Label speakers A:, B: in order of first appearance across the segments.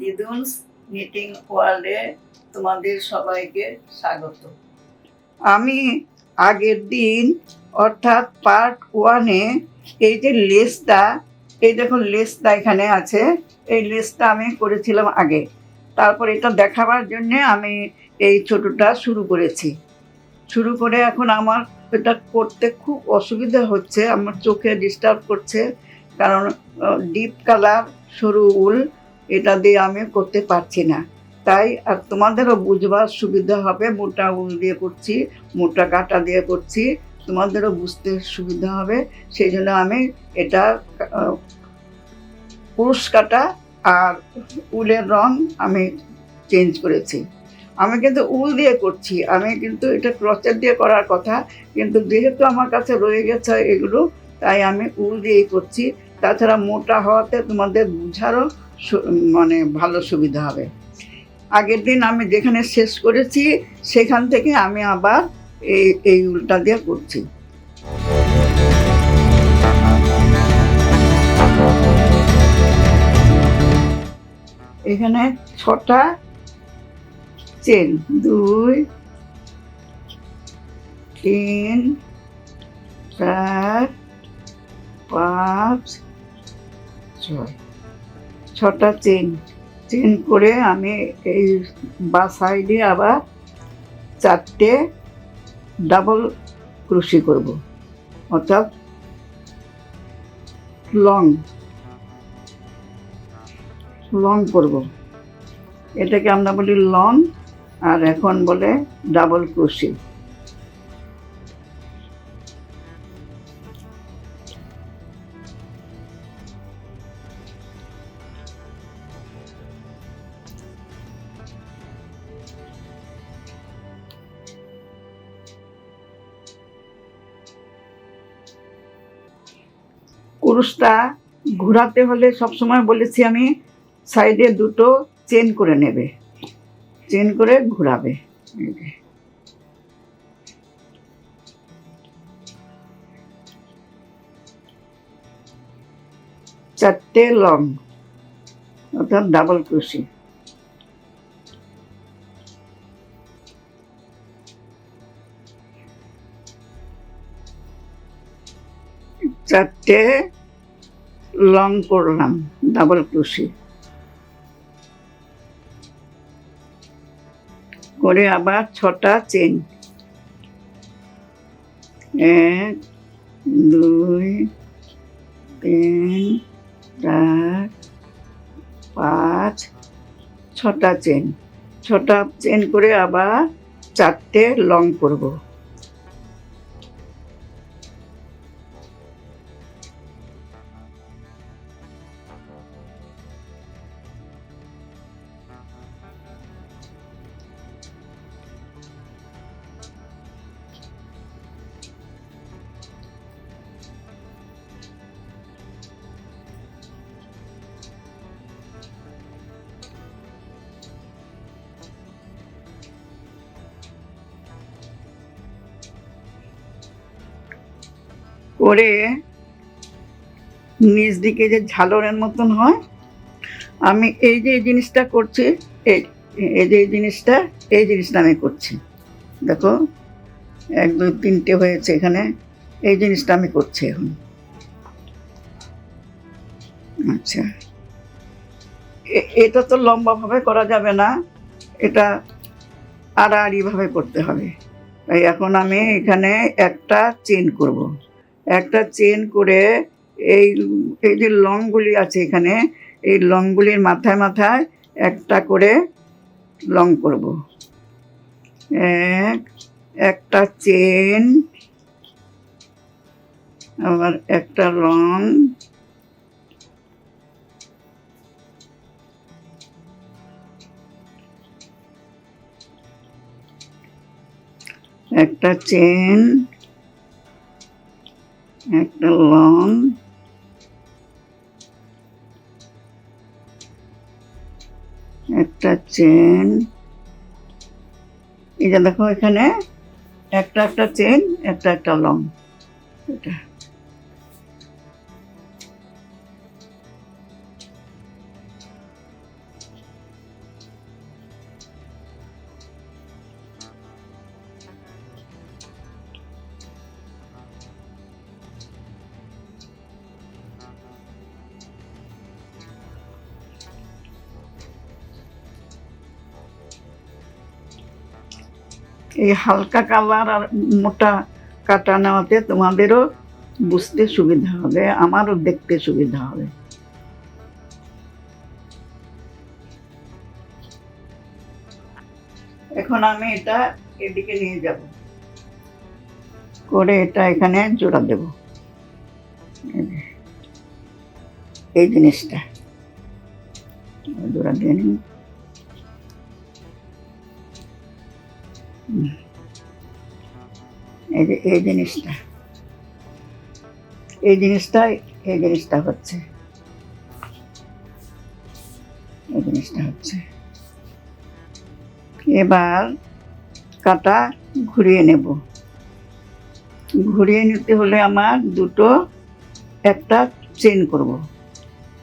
A: দিদুনস knitting ওয়ার্ল্ডে তোমাদের সবাইকে স্বাগত। আমি আগের দিন অর্থাৎ পার্ট ওয়ানে এই যে লেসটা, এই দেখুন লেসটা এখানে আছে, এই লেসটা আমি করেছিলাম আগে। তারপর এটা দেখাবার জন্যে আমি এই ছোটোটা শুরু করেছি। শুরু করে এখন আমার এটা করতে খুব অসুবিধা হচ্ছে, আমার চোখে ডিস্টার্ব করছে, কারণ ডিপ কালার সরু উল এটা দিয়ে আমি করতে পারছি না। তাই আর তোমাদেরও বুঝবার সুবিধা হবে, মোটা উল দিয়ে করছি, মোটা কাটা দিয়ে করছি, তোমাদেরও বুঝতে সুবিধা হবে। সেই জন্য আমি এটা কুরুশ কাটা আর উলের রং আমি চেঞ্জ করেছি। আমি কিন্তু উল দিয়ে করছি, আমি কিন্তু এটা ক্রচের দিয়ে করার কথা, কিন্তু যেহেতু আমার কাছে রয়ে গেছে এগুলো, তাই আমি উল দিয়েই করছি। তাছাড়া মোটা হওয়াতে তোমাদের বুঝারও মানে ভালো সুবিধা হবে। আগের দিন আমি যেখানে শেষ করেছি, সেখান থেকে আমি আবার এই এই উলটা দিয়ে করছি এখানে ছটা চেন, দুই, তিন, চার, পাঁচ, ছয়। ছটা চেন চেন করে আমি এই বা সাইডে আবার চারটে ডাবল ক্রুশি করব। অর্থাৎ লং লং করব। এটাকে আমরা বলি লং আর এখন বলে ডাবল ক্রুশি। কুরুশটা ঘোরাতে হলে সবসময় বলেছি আমি, সাইডে দুটো চেন করে নেবে। চেন করে ঘোরাবে। চারটে লং, অর্থাৎ ডাবল ক্রুশি চারটে লং করলাম ডাবল ক্রুশি করে আবার ছটা চেন এক, দুই, তিন, চার, পাঁচ, ছটা চেন ছটা চেন করে আবার চারটে লং করব। করে নিচ দিকে যে ঝালরের মতন হয়, আমি এই যে এই জিনিসটা করছি, এই এই যে এই জিনিসটা এই জিনিসটা আমি করছি। দেখো, এক, দুই, তিনটে হয়েছে এখানে, এই জিনিসটা আমি করছি এখন। আচ্ছা। এটা তো লম্বাভাবে করা যাবে না, এটা আড়াআড়িভাবে করতে হবে। তাই এখন আমি এখানে একটা চেন করব। একটা চেন করে এই এই যে লংগুলি আছে এখানে, এই লংগুলির মাথায় মাথায় একটা করে লং করব। এক, একটা চেন, আবার একটা লং। একটা চেন। একটা লং একটা চেন এটা দেখো এখানে একটা একটা চেন একটা একটা লং এটা। এই হালকা কালার আর মোটা কাটা নেওয়াতে তোমাদেরও বুঝতে সুবিধা হবে, আমারও দেখতে সুবিধা হবে। এখন আমি এটা এদিকে নিয়ে যাব। করে এটা এখানে জোড়া দেব। এই জিনিসটা। জোড়া দিয়ে নিই। এই এই জিনিসটা। এই জিনিসটা এই জিনিসটা হচ্ছে। এই জিনিসটা হচ্ছে। এবার কাটা ঘুরিয়ে নেব। ঘুরিয়ে নিতে হলে আমার দুটো একটা চেন করব।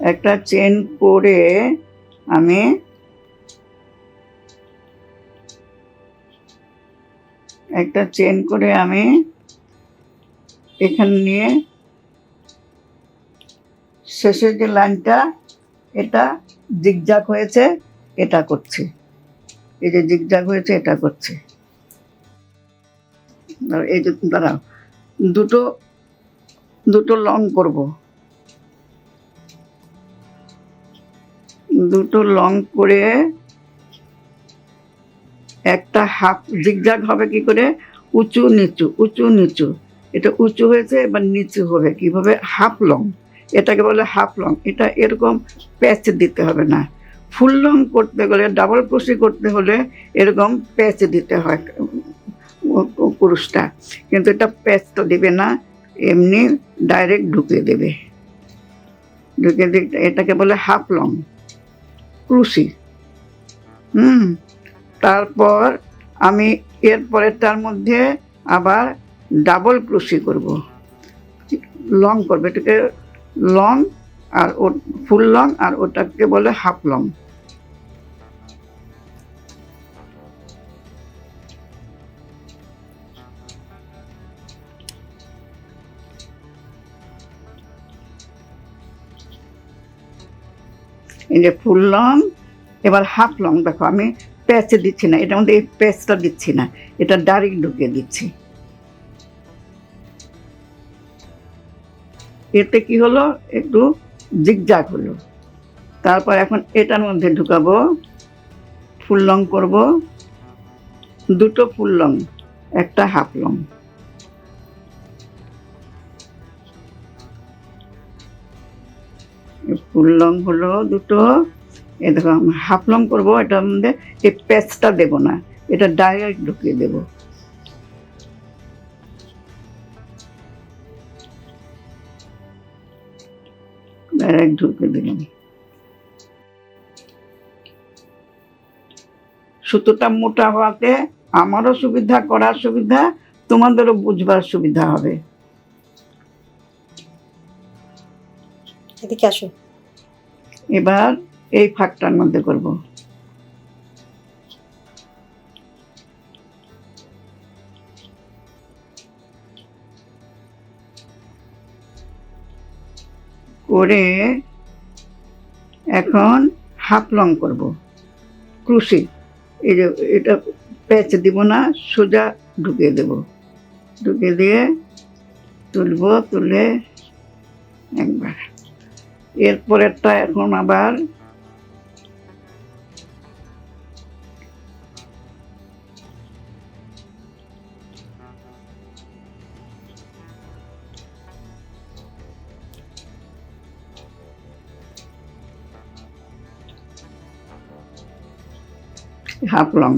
A: একটা চেন করে আমি একটা চেন করে আমি এখানে নিয়ে শেষের যে লাইনটা, এটা জিগজাগ হয়েছে, এটা করছি। এই যে জিগজাগ হয়েছে, এটা করছে। এই যে, দাঁড়াও, দুটো দুটো লং করব। দুটো লং করে একটা হাফ জিগজাগ হবে কি করে? উঁচু, নিচু উঁচু, নিচু। এটা উঁচু হয়েছে, এবার নিচু হবে। কীভাবে? হাফ লং এটাকে বলে হাফ লং এটা এরকম প্যাচ দিতে হবে না। ফুল লং করতে গেলে ডাবল ক্রোশি করতে হলে এরকম প্যাচ দিতে হয় পুরুষটা। কিন্তু এটা প্যাচটা দেবে না, এমনি ডাইরেক্ট ঢুকিয়ে দেবে। ঢুকিয়ে দিয়ে এটাকে বলে হাফ লং ক্রুশি। হুম। তারপর আমি এরপরে তার মধ্যে আবার ডাবল ক্রুশি করব। লং করবে। এটাকে লং আর ও ফুল লং আর ওটাকে বলে হাফ লং এই যে ফুল লং এবার হাফ লং দেখো। আমি প্যাচে দিচ্ছি না, এটার মধ্যে এই প্যাচটা দিচ্ছি না, এটা ডাইরেক্ট ঢুকিয়ে দিচ্ছি। এতে কি হলো? একটু জিগজাগ হলো। তারপর এখন এটার মধ্যে ঢুকাবো, ফুল লং করব, দুটো ফুল লং একটা হাফ লং ফুল লং হলো দুটো এ দেখো হাফ লং করব এটার মধ্যে এই প্যাচটা দেবো না এটা ডাইরেক্ট ঢুকিয়ে দেবো। ডাইরেক্ট ঢুকে দিলাম সুতোটা মোটা হওয়াতে আমারও সুবিধা করার সুবিধা তোমাদেরও বুঝবার সুবিধা হবে।
B: এদিকে আসো।
A: এবার এই ফাঁকটার মধ্যে করব। করে এখন হাফ লং করব। ক্রুশি, এই যে এটা প্যাচ দিব না, সোজা ঢুকিয়ে দেব। ঢুকিয়ে দিয়ে তুলব, তুলে একবার। এরপরেরটা এখন আবার হাফ লং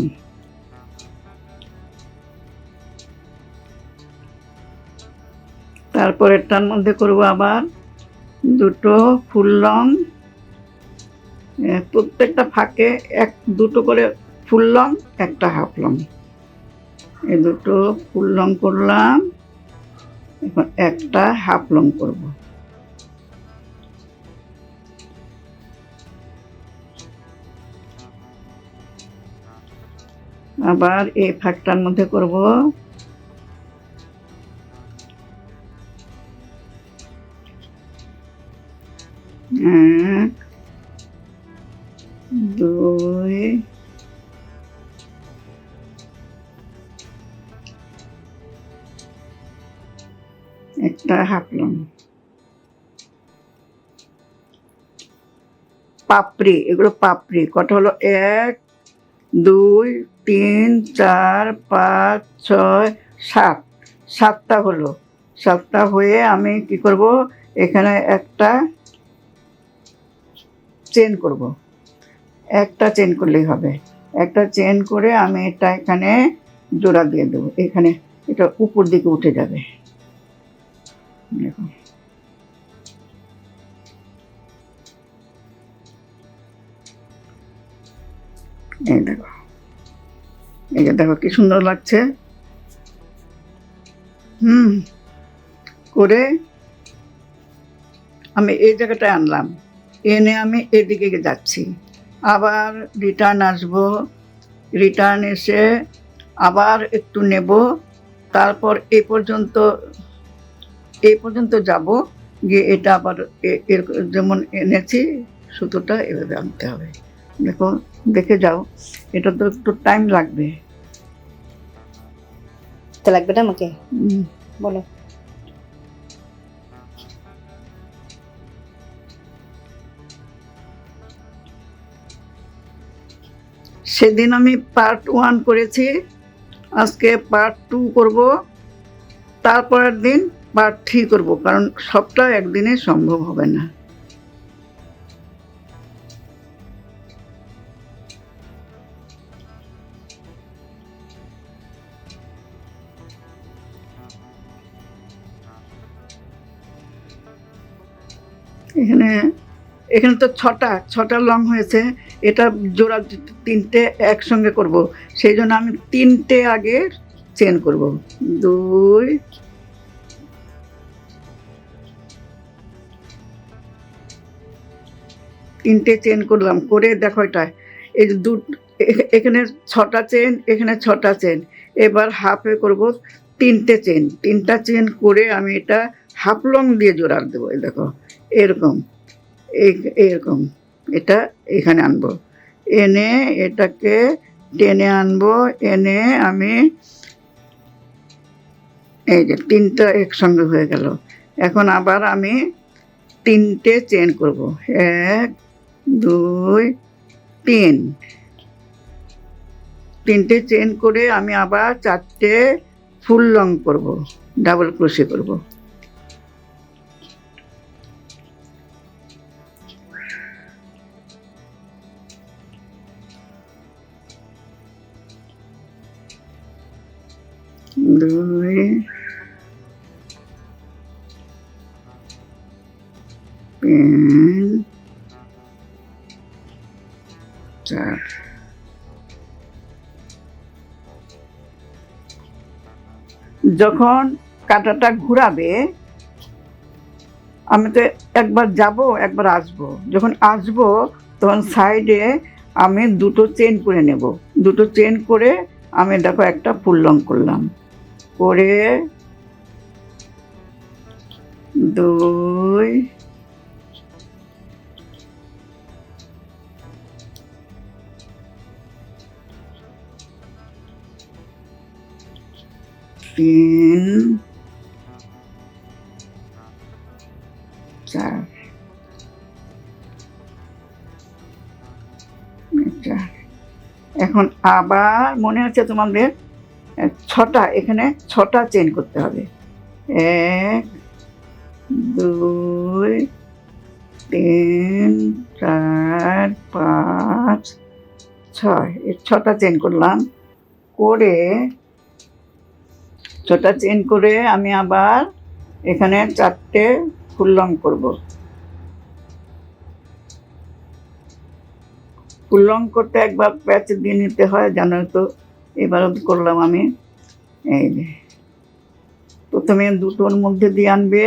A: তারপরেরটার মধ্যে করব আবার দুটো ফুল লং এ, প্রত্যেকটা ফাঁকে এক দুটো করে ফুল লং একটা হাফ লং এই দুটো ফুল লং করলাম এখন একটা হাফ লং করব। আবার এই ফাঁকটার মধ্যে করব। এক, দুই, একটা হাফলং। পাপড়ি, এগুলো পাপড়ি, কটা হলো? এক দুই, তিন, চার, পাঁচ, ছয়, সাত। সাতটা হলো। সাতটা হয়ে আমি কি করব? এখানে একটা চেন করব। একটা চেন করলেই হবে। একটা চেন করে আমি এটা এখানে জোড়া দিয়ে দেবো। এখানে এটা উপর দিকে উঠে যাবে। দেখো। এই দেখো। এই যে দেখো কি সুন্দর লাগছে। হুম, করে আমি এই জায়গাটায় আনলাম। এনে আমি এদিকে যাচ্ছি। আবার রিটার্ন আসব। রিটার্ন এসে আবার একটু নেব। তারপর এই পর্যন্ত এই পর্যন্ত যাব। গিয়ে এটা আবার যেমন এনেছি, সুতোটা এভাবে আনতে হবে। দেখো দেখে যাও। এটা তো একটু টাইম লাগবে।
B: তো লাগবে না আমাকে? বলো।
A: সেদিন আমি পার্ট ওয়ান করেছি। আজকে পার্ট টু করব। তারপরের দিন পার্ট থ্রি করব কারণ সবটা একদিনে সম্ভব হবে না। এখানে এখানে তো ছটা ছটা লং হয়েছে। এটা জোড়া তিনটে একসঙ্গে করব। সেই জন্য আমি তিনটে আগে চেন করব। দুই, তিনটে চেন করলাম। করে দেখো এটা। এই দু, এখানে ছটা চেন, এখানে ছটা চেন। এবার হাফে করব তিনটে চেন। তিনটা চেন করে আমি এটা হাফ লং দিয়ে জোড়া দেবো দেখো। এরকম। এরকম। এটা এখানে আনব। এনে এটাকে টেনে আনব। এনে আমি এই যে তিনটা একসঙ্গে হয়ে গেল। এখন আবার আমি তিনটে চেন করব। এক, দুই, তিন। তিনটে চেন করে আমি আবার চারটে ফুল লং করব। ডাবল ক্রোশে করব। যখন কাঁটাটা ঘুরাবে আমি তো একবার যাব একবার আসব যখন আসব তখন সাইডে আমি দুটো চেন করে নেব দুটো চেন করে আমি দেখো একটা ফুল লং করলাম করে দুই তিন চার এখন আবার মনে হচ্ছে তোমাদের ছটা, এখানে ছটা চেন করতে হবে। এক, দুই, তিন, চার, পাঁচ, ছয়। ছটা চেন করলাম। করে ছটা চেন করে আমি আবার এখানে চারটে ফুল ফুললং করব। ফুললং করতে একবার প্যাচ দিয়ে নিতে হয় জানো তো এবারও করলাম আমি। এই প্রথমে দুটোর মধ্যে দিয়ে আনবে,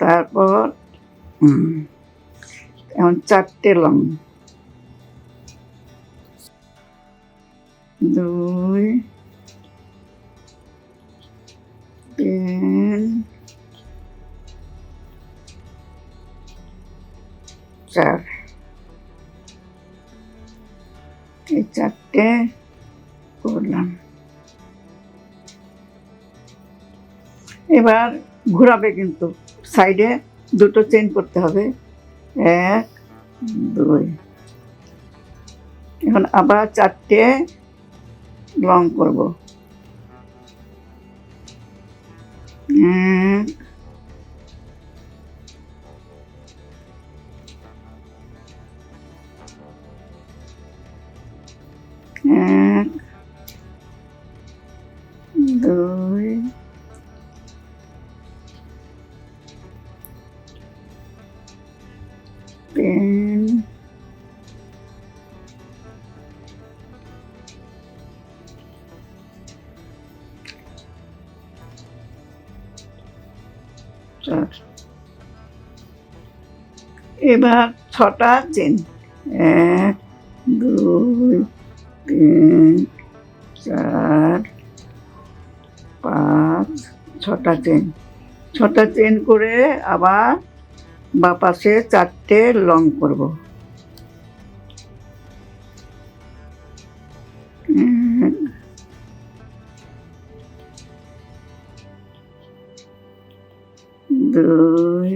A: তারপর এখন চারটে লং। দুই চারটে করলাম। এবার ঘোরাবে কিন্তু। সাইডে দুটো চেন করতে হবে। এক, দুই। এখন আবার চারটে লং করব। এক এক দুই তিন চার এবার ছটা চেন এক দুই তিন, চার, পাঁচ, ছটা চেন ছটা চেন করে আবার বা পাশে চারটে লং করব। দুই,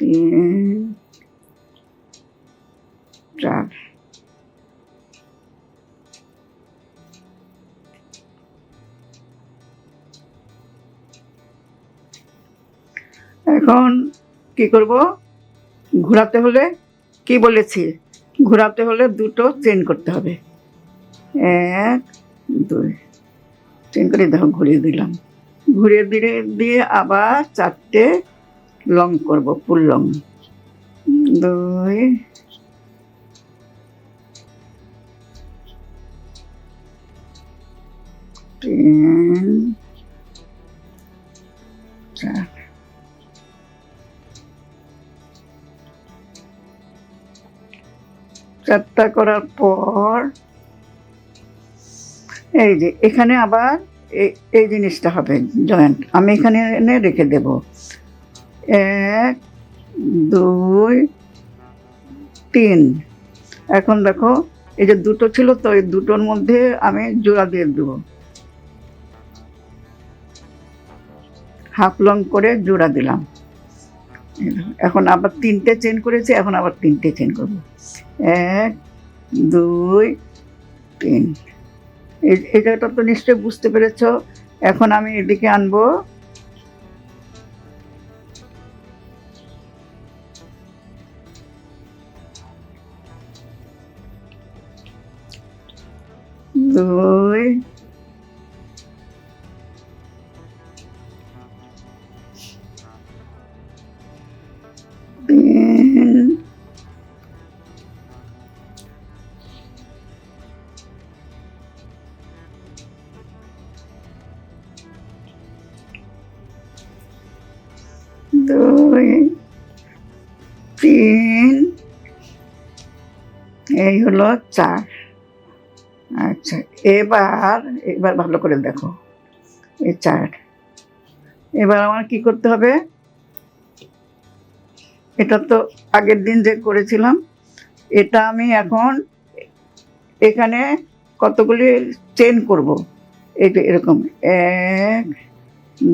A: তিন চার এখন কি করব? ঘোরাতে হলে কি বলেছি? ঘোরাতে হলে দুটো চেন করতে হবে। এক, দুই। চেন করে দেখো, ঘুরিয়ে দিলাম। ঘুরিয়ে দিয়ে দিয়ে আবার চারটে লং করব ফুল লং। দুই তিন চার চারটা করার পর এই যে এখানে আবার এই- জিনিসটা হবে জয়েন্ট আমি এখানে এনে রেখে দেব এক দুই তিন এখন দেখো এই যে দুটো ছিল তো এই দুটোর মধ্যে আমি জোড়া দিয়ে দেবো হাফ লং করে জোড়া দিলাম। এখন আবার তিনটে চেন করেছি, এখন আবার তিনটে চেন করব। এক, দুই, তিন। এই- জায়গাটা তো নিশ্চয়ই বুঝতে পেরেছ। এখন আমি এদিকে আনব। দুই হলো চার। আচ্ছা এবার এবার ভালো করে দেখো, এই চার। এবার আমার কি করতে হবে? এটা তো আগের দিন যে করেছিলাম, এটা আমি এখন এখানে কতগুলি চেন করব? এটা এরকম, এক,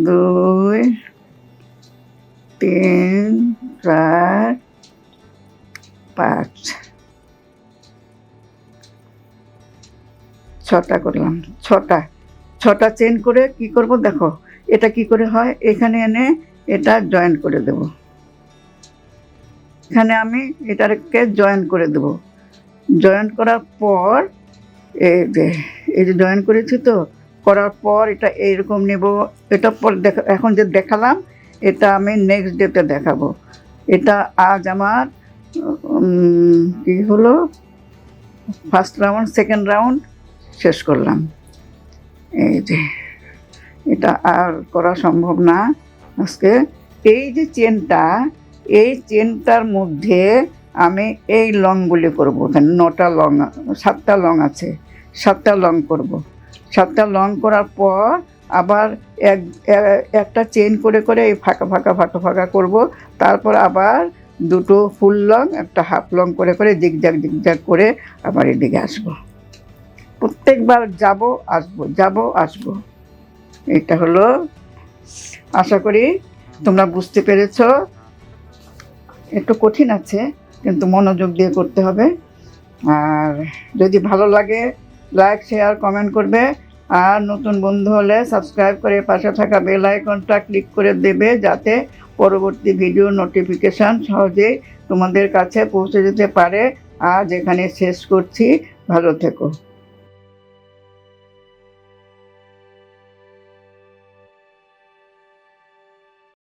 A: দুই, তিন, চার, পাঁচ। ছটা করলাম, ছটা। ছটা চেন করে কি করব দেখো, এটা কি করে হয়? এখানে এনে এটা জয়েন করে দেব। এখানে আমি এটাকে জয়েন করে দেব। জয়েন করার পর এই যে এই যে জয়েন করেছি তো, করার পর এটা এইরকম নেব। এটা পর দেখা এখন যে দেখালাম, এটা আমি নেক্সট ডেতে দেখাবো। এটা আজ আমার কি হলো? ফার্স্ট রাউন্ড সেকেন্ড রাউন্ড শেষ করলাম। এই যে, এটা আর করা সম্ভব না। আজকে এই যে চেনটা, এই চেনটার মধ্যে আমি এই লংগুলি করব। এখানে নটা লং, সাতটা লং আছে। সাতটা লং করব। সাতটা লং করার পর আবার এক, একটা চেন করে করে এই ফাঁকা ফাঁকা ফাঁকা ফাঁকা করব। তারপর আবার দুটো ফুল লং, একটা হাফ লং করে করে জিগজাগ জিগজাগ করে আবার এদিকে আসব। প্রত্যেকবার যাব, আসব যাব, আসব। এটা হলো, আশা করি তোমরা বুঝতে পেরেছ। একটু কঠিন আছে, কিন্তু মনোযোগ দিয়ে করতে হবে। আর যদি ভালো লাগে লাইক শেয়ার কমেন্ট করবে। আর নতুন বন্ধু হলে সাবস্ক্রাইব করে পাশে থাকা বেল আইকনটা ক্লিক করে দেবে, যাতে পরবর্তী ভিডিও নোটিফিকেশান সহজেই তোমাদের কাছে পৌঁছে যেতে পারে। আজ এখানে শেষ করছি। ভালো থেকো।